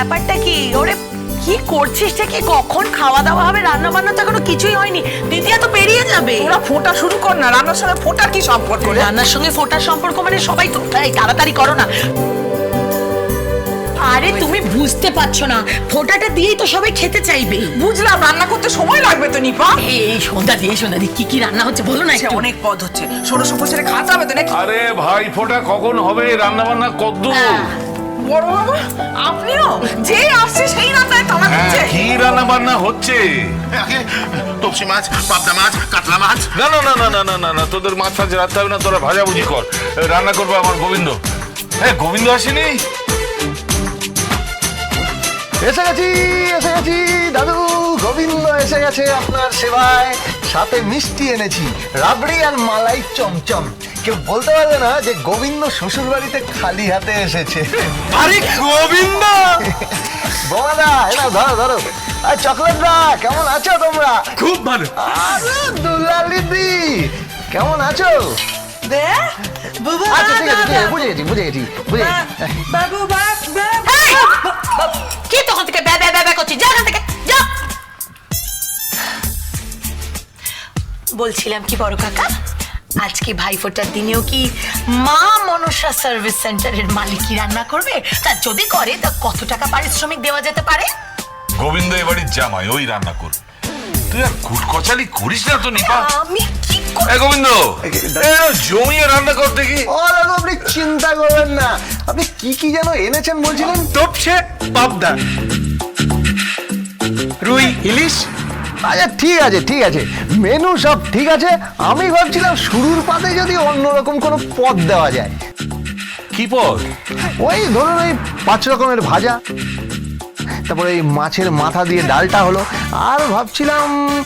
ব্যাপারটা কি? ওরে কি করছিস কি? কখন খাওয়া দাওয়া হবে? রান্না বান্না তো এখনও কিছুই হয়নি। দিদিয়া তো বেরিয়ে যাবে। ওরা ফোটা শুরু কর না। রান্নার সঙ্গে ফোটার কি সম্পর্ক রান্নার সঙ্গে ফোটার সম্পর্ক মানে সবাই তো তাড়াতাড়ি করো না। আরে তুমি বুঝতে পারছ না। ফোটাটা দিয়েই তো সবাই খেতে চাইবে। বুঝলাম রান্না করতে সময় লাগবে তো নিপা। এই এই সন্ধ্যা দিয়ে সন্ধ্যা দিয়ে। কি কি রান্না হচ্ছে বলো না অনেক পদ হচ্ছে। ষোড়শ বছরে খাওয়াতে হবে তো নাকি? আরে ভাই ফোটা কখন হবে? রান্না বান্না কদ্দূর। হ্যাঁ। বড় বাবা আপনিও? যে আসছে সেই রান্নায় তালা হ্যাঁ, দিচ্ছে। কি রান্না বান্না হচ্ছে তপসি মাছ পাবদা মাছ কাতলা মাছ। না না না না না না না তোদের মাছ ফাছ রাখতে হবে না তোরা ভাজাভুজি কর। রান্না করব আমার গোবিন্দ। হ্যাঁ গোবিন্দ আসেনি? এসে গেছি এসে গেছি দাদু গোবিন্দ এসে গেছে আপনার সেবায়। সাথে মিষ্টি এনেছি রাবড়ি আর মালাই চমচম। কেউ বলতে পারবে না যে গোবিন্দ শ্বশুর বাড়িতে খালি হাতে এসেছে। আরে গোবিন্দ! বোমাদা এনা ধরো ধরো। আর চকলেট দা কেমন আছো তোমরা? খুব ভালো। আরে দুলালিদি কেমন আছো? দে বাবা আচ্ছা ঠিক আছে বুঝে গেছি বুঝে গেছি বুঝে গেছি। বাবু বাপ কি তখন থেকে বলছিলাম কি বড় কাকা? আজকে ভাইফোঁটার দিনেও কি মা মনসা সার্ভিস সেন্টারের মালিকই রান্না করবে? তা যদি করে তা কত টাকা পারিশ্রমিক দেওয়া যেতে পারে? গোবিন্দ এবাড়ির জামাই ওই রান্না কর। তুই আর কুটকচালি করিস না তো নিপা। আমি কি এ গোবিন্দ জমিয়ে রান্না কর দেখি। ও দাদু আপনি চিন্তা করবেন না। আপনি কি কি যেন এনেছেন বলছিলেন? তপসে পাবদা। রুই ইলিশ আচ্ছা ঠিক আছে ঠিক আছে। মেনু সব ঠিক আছে। আমি ভাবছিলাম শুরুর পাতে যদি অন্যরকম কোনো পদ দেওয়া যায়। কি পদ? ওই ধরুন ওই পাঁচ রকমের ভাজা। তারপরে এই মাছের মাথা দিয়ে ডালটা হলো। আর ভাবছিলাম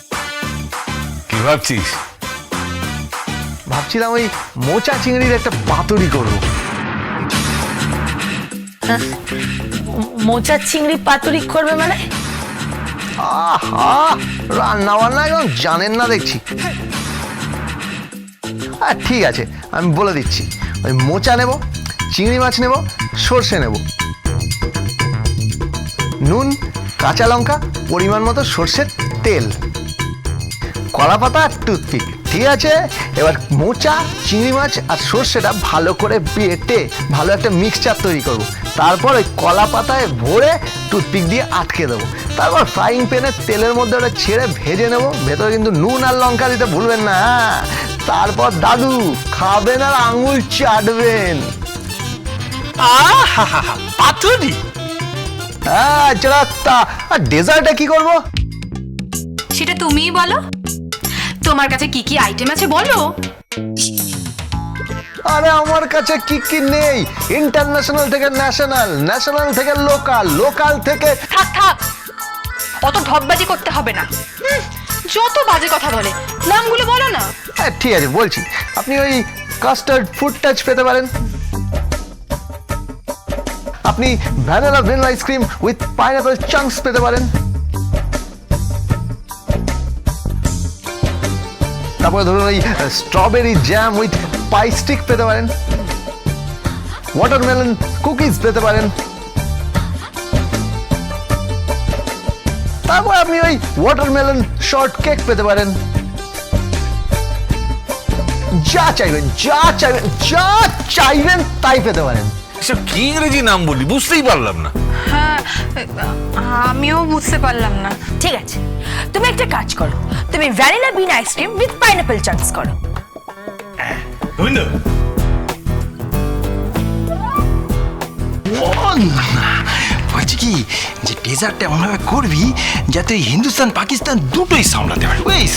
কি ভাবছিস? ভাবছিলাম ওই মোচা চিংড়ির একটা পাতুরি করব। মোচার চিংড়ি পাতুরি করবে মানে? আহা! রান্না বান্না একদম জানেন না দেখছি। হ্যাঁ ঠিক আছে, আমি বলে দিচ্ছি। ওই মোচা নেব, চিংড়ি মাছ নেব, সর্ষে নেব। নুন, কাঁচা লঙ্কা, পরিমাণ মতো সর্ষের তেল। কলা পাতা আর টুথপিক, ঠিক আছে? এবার মোচা, চিংড়ি মাছ আর সর্ষেটা ভালো করে বেটে ভালো একটা মিক্সচার তৈরি করব। তারপর ওই কলা পাতায় ভরে টুথপিক দিয়ে আটকে দেবো। তারপর ফ্রাইং প্যানে তেলের মধ্যে ওটা ছেড়ে ভেজে নেব। ভেতরে কিন্তু নুন আর লঙ্কা দিতে ভুলবেন না। হ্যাঁ তারপর দাদু খাবেন আর আঙুল চাটবেন। হ্যাঁ আর ডেজার্টে কি করব? সেটা তুমিই বলো। তোমার কাছে কি কি আইটেম আছে বলো। আরে আমার কাছে কি কি নেই? ইন্টারন্যাশনাল থেকে ন্যাশনাল ন্যাশনাল থেকে লোকাল লোকাল থেকে থাক থাক অত ঢপবাজি করতে হবে না। যত বাজে কথা বলে, নামগুলো বলো না। হ্যাঁ ঠিক আছে, বলছি। আপনি ওই কাস্টার্ড ফুড টাচ পেতে পারেন। আপনি vanilla vanilla ice cream with pineapple chunks পেতে পারেন। তারপরে ধরুন ওই strawberry jam with pie stick পেতে পারেন। ওয়াটারমেলন কুকিজ পেতে পারেন। তারপর আপনি ওই ওয়াটারমেলন শর্ট কেক পেতে পারেন। যা চাইবেন যা চাইবেন যা চাইবেন তাই পেতে পারেন। এসব কি ইংরেজি নাম বলি বুঝতেই পারলাম না। হ্যাঁ আমিও বুঝতে পারলাম না। ঠিক আছে তুমি একটা কাজ করো। তুমি vanilla bean ice cream with pineapple chunks করো। গোবিন্দ। বলছি কি যে ডেজার্টটা এমনভাবে করবি যাতে হিন্দুস্তান পাকিস্তান দুটোই সামলাতে পারে। বুঝিস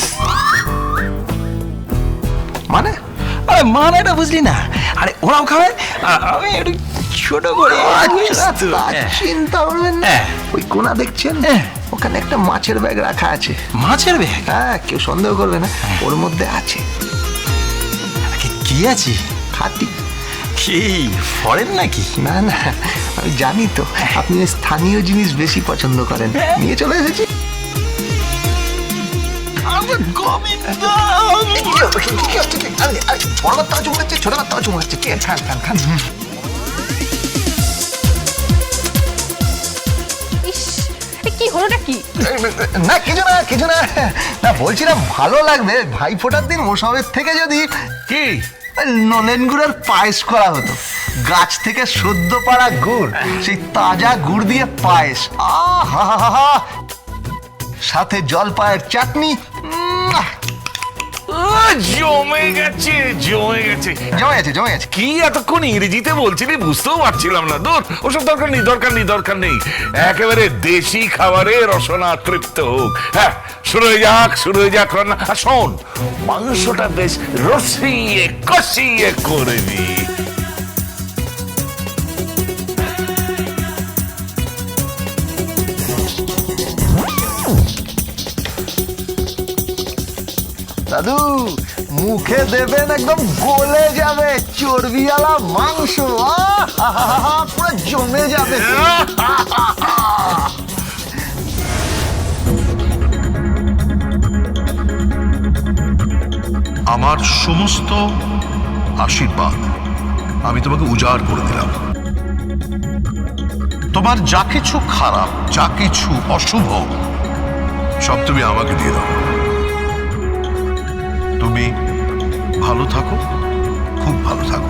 মানে? আরে মানাটা বুঝলি না। আরে ওরাও খাবে? আর আমি একটু ছোট করে তো? তা হ্যাঁ। চিন্তা করবেন না। হ্যাঁ। ওই কোনা দেখছেন? হ্যাঁ। ওখানে একটা মাছের ব্যাগ রাখা আছে। মাছের ব্যাগ? হ্যাঁ কেউ সন্দেহ করবে না। ওর মধ্যে আছে। কি- কি আছে? খাতি কি ফরেন নাকি? না না আমি জানি তো। আপনি স্থানীয় জিনিস বেশি পছন্দ করেন নিয়ে চলে এসেছি। গোবিন্দ! বড় বার্তা চুমড়াচ্ছে ছোট বার্তা চুমড়াচ্ছে কে? খান খান খান। হলোটা কি? না কিছু না কিছু না। না বলছিলাম ভালো লাগবে। ভাই ফোটার দিন মোসামের থেকে যদি কি? নলেন গুড়ের পায়েস করা হতো। গাছ থেকে সদ্য পাড়া গুড়, সেই তাজা গুড় দিয়ে পায়েস। আহা সাথে জলপায়ের চাটনি জমে গেছে জমে গেছে। জমে গেছে জমে গেছে। কি এতক্ষণ ইংরেজিতে বলছিলি বুঝতেও পারছিলাম না। দূর ওসব দরকার নেই দরকার নেই দরকার নেই। একেবারে দেশি খাবারে রসনা তৃপ্ত হোক। হ্যাঁ শুরু হয়ে যাক শুরু হয়ে যাক রান্না। আর শোন মাংসটা বেশ রসিয়ে কষিয়ে করে দি দাদু, মুখে দেবেন একদম গলে যাবে চর্বিওয়ালা মাংস। পুরো জমে যাবে। আমার সমস্ত আশীর্বাদ আমি তোমাকে উজাড় করে দিলাম। তোমার যা কিছু খারাপ, যা কিছু অশুভ, সব তুমি আমাকে দিয়ে দাও। তুমি ভালো থাকো খুব ভালো থাকো।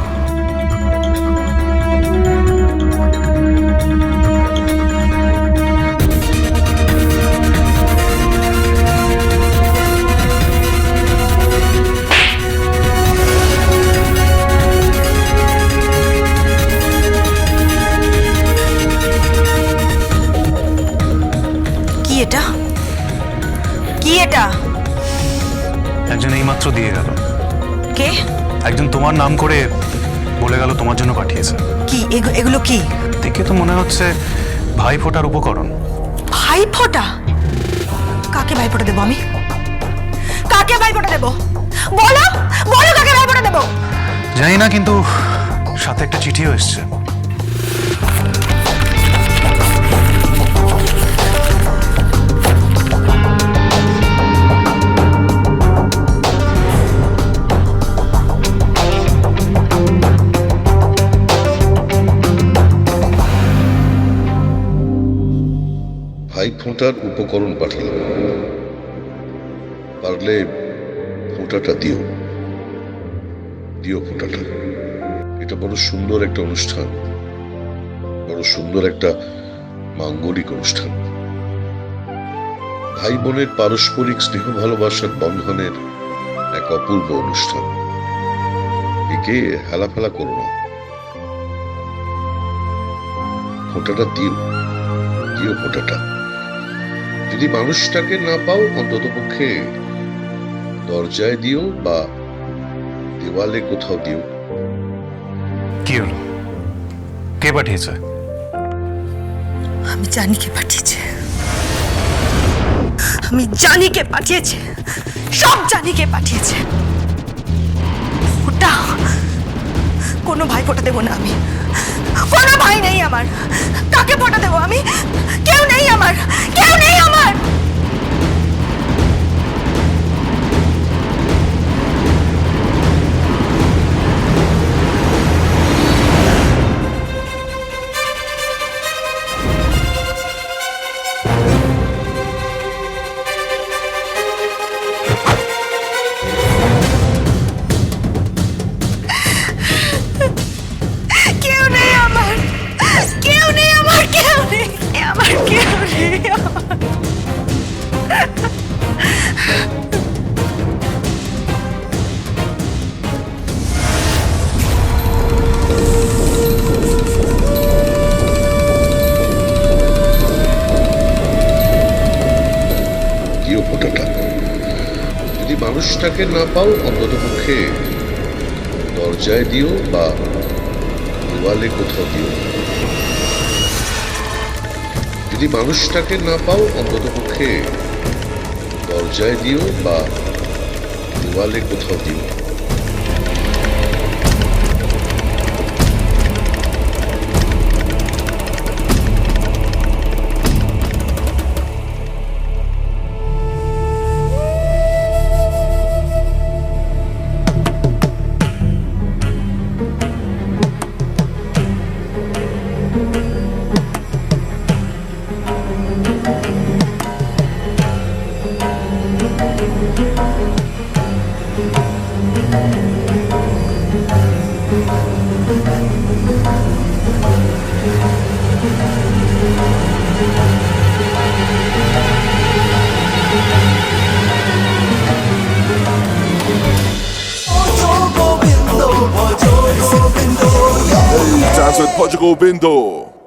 কি এটা? কি এটা? একজন এইমাত্র দিয়ে গেল। কে? একজন তোমার নাম করে বলে গেল তোমার জন্য পাঠিয়েছে। কি? এগুলো কি? দেখে তো মনে হচ্ছে ভাই ফোটার উপকরণ। ভাই ফোটা কাকে ভাই ফোটা দেবো আমি? কাকে ভাই ফোটা দেবো? বলো! বলো কাকে ভাই ফোটা দেবো? জানি না কিন্তু সাথে একটা চিঠিও এসছে। ভাই ফোঁটার উপকরণ পাঠালাম। পারলে ফোঁটাটা দিও। দিও ফোঁটাটা। এটা বড় সুন্দর একটা অনুষ্ঠান। বড় সুন্দর একটা মাঙ্গলিক অনুষ্ঠান। ভাই বোনের পারস্পরিক স্নেহ ভালোবাসার বন্ধনের এক অপূর্ব অনুষ্ঠান। একে হেলাফেলা করো না। ফোঁটাটা দিও। দিও ফোঁটাটা। যদি মানুষটাকে না পাও অন্তত পক্ষে দরজায় দিও বা দেওয়ালে কোথাও দিও। কি হলো? কে পাঠিয়েছে? আমি জানি কে পাঠিয়েছে। আমি জানি কে পাঠিয়েছে। সব জানি কে পাঠিয়েছে। ওটা কোনো ভাই ফোটা দেবো না আমি। কোনো ভাই নেই আমার। কাকে ফোটা দেবো আমি? কেউ নেই আমার। কেউ নেই আমার মানুষটাকে না পাও অন্তত পক্ষে দরজায় দিও বা দেওয়ালে কোথাও দিও। যদি মানুষটাকে না পাও অন্তত পক্ষে দরজায় দিও বা দেওয়ালে কোথাও দিও। Código Bendo.